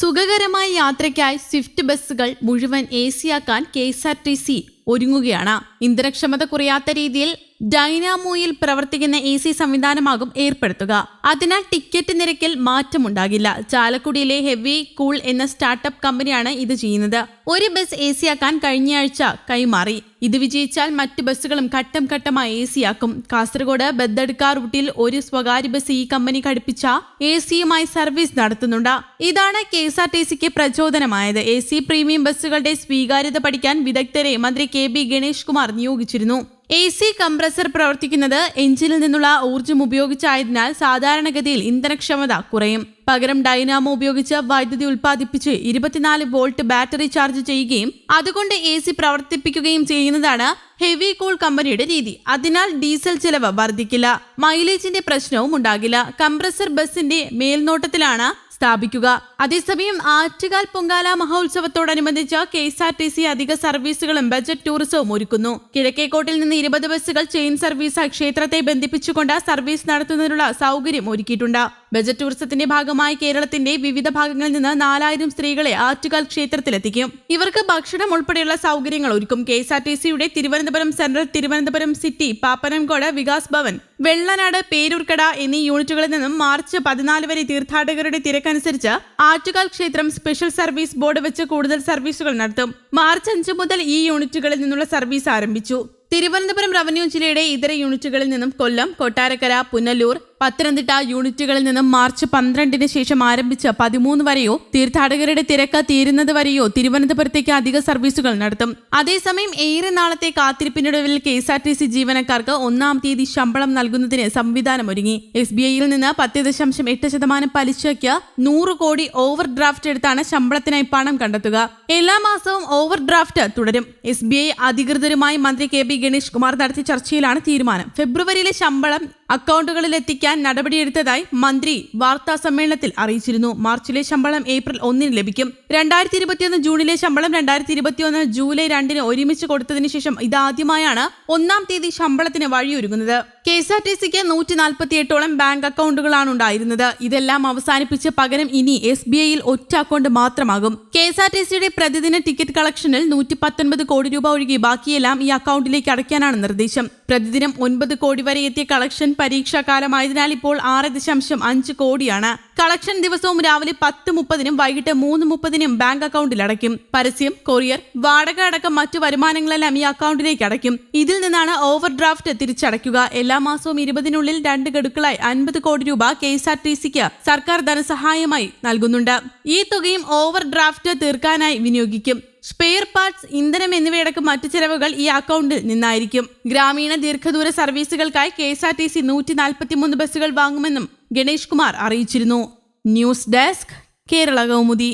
സുഖകരമായ യാത്രയ്ക്കായി സ്വിഫ്റ്റ് ബസ്സുകൾ മുഴുവൻ A സിയാക്കാൻ K S R T C ഒരുങ്ങുകയാണ്. ഇന്ധനക്ഷമത കുറയാത്ത രീതിയിൽ ഡൈനാമോയിൽ പ്രവർത്തിക്കുന്ന എ സി സംവിധാനമാകും ഏർപ്പെടുത്തുക. അതിനാൽ ടിക്കറ്റ് നിരക്കിൽ മാറ്റമുണ്ടാകില്ല. ചാലക്കുടിയിലെ ഹെവി കൂൾ എന്ന സ്റ്റാർട്ടപ്പ് കമ്പനിയാണ് ഇത് ചെയ്യുന്നത്. ഒരു ബസ് എ സിയാക്കാൻ കഴിഞ്ഞയാഴ്ച കൈമാറി. ഇത് വിജയിച്ചാൽ മറ്റ് ബസ്സുകളും ഘട്ടം ഘട്ടമായി എ സിയാക്കും. കാസർഗോഡ് ബദ്ദടുക്ക റൂട്ടിൽ ഒരു സ്വകാര്യ ബസ് ഈ കമ്പനി ഘടിപ്പിച്ച എ സിയുമായി സർവീസ് നടത്തുന്നുണ്ട്. ഇതാണ് കെ എസ് ആർ ടി സിക്ക് പ്രചോദനമായത്. എ സി പ്രീമിയം ബസ്സുകളുടെ സ്വീകാര്യത പഠിക്കാൻ വിദഗ്ധരെ മന്ത്രി കെ ബി ഗണേഷ് കുമാർ നിയോഗിച്ചിരുന്നു. എ സി കംപ്രസർ പ്രവർത്തിക്കുന്നത് എഞ്ചിനിൽ നിന്നുള്ള ഊർജം ഉപയോഗിച്ചായതിനാൽ സാധാരണഗതിയിൽ ഇന്ധനക്ഷമത കുറയും. പകരം ഡൈനാമോ ഉപയോഗിച്ച് വൈദ്യുതി ഉൽപ്പാദിപ്പിച്ച് ഇരുപത്തിനാല് വോൾട്ട് ബാറ്ററി ചാർജ് ചെയ്യുകയും അതുകൊണ്ട് എ സി പ്രവർത്തിപ്പിക്കുകയും ചെയ്യുന്നതാണ് ഹെവി കൂൾ കമ്പനിയുടെ രീതി. അതിനാൽ ഡീസൽ ചെലവ് വർദ്ധിക്കില്ല. മൈലേജിന്റെ പ്രശ്നവും ഉണ്ടാകില്ല. കംപ്രസർ ബസിന്റെ മേൽനോട്ടത്തിലാണ് സ്ഥാപിക്കുക. അതേസമയം Attukal Pongala മഹോത്സവത്തോടനുബന്ധിച്ച് K S R T C അധിക സർവീസുകളും ബജറ്റ് ടൂറിസവും ഒരുക്കുന്നു. കിഴക്കേക്കോട്ടിൽ നിന്ന് ഇരുപത് ബസ്സുകൾ ചെയിൻ സർവീസ് ക്ഷേത്രത്തെ ബന്ധിപ്പിച്ചുകൊണ്ട് സർവീസ് നടത്തുന്നതിനുള്ള സൗകര്യം ഒരുക്കിയിട്ടുണ്ട്. ബജറ്റ് ടൂറിസത്തിന്റെ ഭാഗമായി കേരളത്തിന്റെ വിവിധ ഭാഗങ്ങളിൽ നിന്ന് നാലായിരം സ്ത്രീകളെ ആറ്റുകാൽ ക്ഷേത്രത്തിലെത്തിക്കും. ഇവർക്ക് ഭക്ഷണം ഉൾപ്പെടെയുള്ള സൗകര്യങ്ങൾ ഒരുക്കും. കെ എസ് ആർ ടി സിയുടെ തിരുവനന്തപുരം സെൻട്രൽ തിരുവനന്തപുരം സിറ്റി പാപ്പനംകോട് വികാസ് ഭവൻ വെള്ളനാട് പേരൂർക്കട എന്നീ യൂണിറ്റുകളിൽ നിന്നും മാർച്ച് പതിനാല് വരെ തീർത്ഥാടകരുടെ തിരക്കനുസരിച്ച് ആറ്റുകാൽ ക്ഷേത്രം സ്പെഷ്യൽ സർവീസ് ബോർഡ് വെച്ച് കൂടുതൽ സർവീസുകൾ നടത്തും. മാർച്ച് അഞ്ച് മുതൽ ഈ യൂണിറ്റുകളിൽ നിന്നുള്ള സർവീസ് ആരംഭിച്ചു. തിരുവനന്തപുരം റവന്യൂ ജില്ലയുടെ ഇതര യൂണിറ്റുകളിൽ നിന്നും കൊല്ലം കൊട്ടാരക്കര പുനലൂർ പത്തനംതിട്ട യൂണിറ്റുകളിൽ നിന്നും മാർച്ച് പന്ത്രണ്ടിന് ശേഷം ആരംഭിച്ച് പതിമൂന്ന് വരെയോ തീർത്ഥാടകരുടെ തിരക്ക് തീരുന്നത് വരെയോ തിരുവനന്തപുരത്തേക്ക് അധിക സർവീസുകൾ നടത്തും. അതേസമയം ഏറെ നാളത്തെ കാത്തിരിപ്പിനൊടുവിൽ K S R T C ജീവനക്കാർക്ക് ഒന്നാം തീയതി ശമ്പളം നൽകുന്നതിന് സംവിധാനമൊരുങ്ങി എസ് ബി ഐയിൽ നിന്ന് പത്ത് ദശാംശം എട്ട് ശതമാനം പലിശയ്ക്ക് നൂറ് കോടി ഓവർ ഡ്രാഫ്റ്റ് എടുത്താണ് ശമ്പളത്തിനായി പണം കണ്ടെത്തുക. എല്ലാ മാസവും ഓവർ ഡ്രാഫ്റ്റ് തുടരും. എസ് ബി ഐ അധികൃതരുമായി മന്ത്രി കെ ബി ഗണേഷ് കുമാർ നടത്തിയ ചർച്ചയിലാണ് തീരുമാനം. ഫെബ്രുവരിയിലെ ശമ്പളം അക്കൗണ്ടുകളിൽ എത്തിക്കാൻ നടപടിയെടുത്തതായി മന്ത്രി വാർത്താ സമ്മേളനത്തിൽ അറിയിച്ചിരുന്നു. മാർച്ചിലെ ശമ്പളം ഏപ്രിൽ ഒന്നിന് ലഭിക്കും. രണ്ടായിരത്തി ഇരുപത്തിയൊന്ന് ജൂണിലെ ശമ്പളം രണ്ടായിരത്തി ഇരുപത്തിയൊന്ന് ജൂലൈ രണ്ടിന് ഒരുമിച്ച് കൊടുത്തതിനു ശേഷം ഇതാദ്യമായാണ് ഒന്നാം തീയതി ശമ്പളത്തിന് വഴിയൊരുങ്ങുന്നത്. എസ് ആർ ടി സിക്ക് നൂറ്റി നാൽപ്പത്തി എട്ടോളം ബാങ്ക് അക്കൗണ്ടുകളാണ് ഉണ്ടായിരുന്നത്. ഇതെല്ലാം അവസാനിപ്പിച്ച് പകരം ഇനി എസ് ബി ഐയിൽ ഒറ്റ അക്കൗണ്ട് മാത്രമാകും. കെ എസ് ആർ ടി സിയുടെ പ്രതിദിന ടിക്കറ്റ് കളക്ഷനിൽ നൂറ്റി പത്തൊൻപത് കോടി രൂപ ഒഴികെ ബാക്കിയെല്ലാം ഈ അക്കൗണ്ടിലേക്ക് അടയ്ക്കാനാണ് നിർദ്ദേശം. പ്രതിദിനം ഒൻപത് കോടി വരെ എത്തിയ കളക്ഷൻ പരീക്ഷാകാലമായതിനാൽ ഇപ്പോൾ ആറ് ദശാംശം അഞ്ച് കോടിയാണ്. കളക്ഷൻ ദിവസവും രാവിലെ പത്ത് മുപ്പതിനും വൈകിട്ട് മൂന്ന് മുപ്പതിനും ബാങ്ക് അക്കൗണ്ടിൽ അടയ്ക്കും. പരസ്യം കൊറിയർ വാടക അടക്കം മറ്റു വരുമാനങ്ങളെല്ലാം ഈ അക്കൗണ്ടിലേക്ക് അടയ്ക്കും. ഇതിൽ നിന്നാണ് ഓവർ ഡ്രാഫ്റ്റ് തിരിച്ചടയ്ക്കുക. എല്ലാ മാസവും ഇരുപതിനുള്ളിൽ രണ്ട് ഗഡുക്കളായി അൻപത് കോടി രൂപ കെ എസ് ആർ ടി സിക്ക് സർക്കാർ ധനസഹായമായി നൽകുന്നുണ്ട്. ഈ തുകയും ഓവർ ഡ്രാഫ്റ്റ് തീർക്കാനായി വിനിയോഗിക്കും. സ്പെയർ പാർട്സ് ഇന്ധനം എന്നിവയടക്കം മറ്റു ചെലവുകൾ ഈ അക്കൗണ്ടിൽ നിന്നായിരിക്കും. ഗ്രാമീണ ദീർഘദൂര സർവീസുകൾക്കായി K S R T C നൂറ്റി നാൽപ്പത്തിമൂന്ന് ബസ്സുകൾ വാങ്ങുമെന്നും ഗണേഷ് കുമാർ അറിയിച്ചിരുന്നു. News desk Kerala Kaumudi.